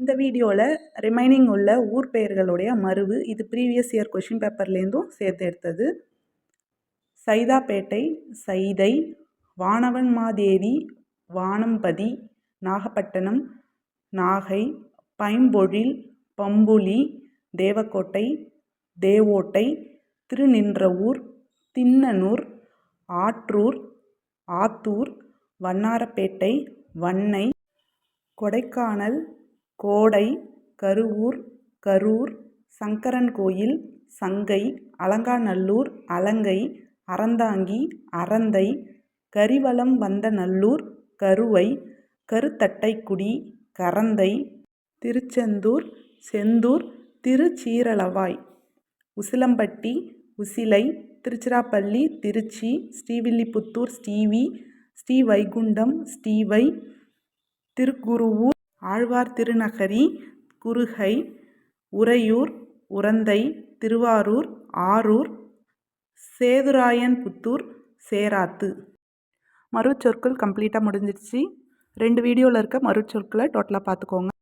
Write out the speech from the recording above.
இந்த வீடியோவில் ரிமைனிங் உள்ள ஊர் பெயர்களுடைய மருவு இது ப்ரீவியஸ் இயர் கொஷின் பேப்பர்லேருந்தும் சேர்த்து எடுத்தது. சைதாப்பேட்டை சைதை வானவன்மாதேவி வானம்பதி நாகப்பட்டினம் நாகை பைம்பொழில் பம்புலி தேவக்கோட்டை தேவோட்டை திருநின்றவூர் தின்னனூர் ஆற்றூர் ஆத்தூர் வண்ணாரப்பேட்டை வன்னை கொடைக்கானல் கோடை கருவூர் கரூர் சங்கரன்கோயில் சங்கை அலங்காநல்லூர் அலங்கை அறந்தாங்கி அறந்தை கரிவலம் வந்தநல்லூர் கருவை கருத்தட்டைக்குடி கரந்தை திருச்செந்தூர் செந்தூர் திருச்சீரளவாய் உசிலம்பட்டி உசிலை திருச்சிராப்பள்ளி திருச்சி ஸ்ரீவில்லிபுத்தூர் ஸ்ரீவி ஸ்ரீவைகுண்டம் ஸ்ரீவை திருக்குருவூர் ஆழ்வார் திருநகரி குறுகை உறையூர் உரந்தை திருவாரூர் ஆரூர் சேதுராயன்புத்தூர் சேராத்து. மறுச்சொற்கள் கம்ப்ளீட்டாக முடிஞ்சிடுச்சு. ரெண்டு வீடியோவில் இருக்க மறுச்சொற்களை டோட்டலாக பார்த்துக்கோங்க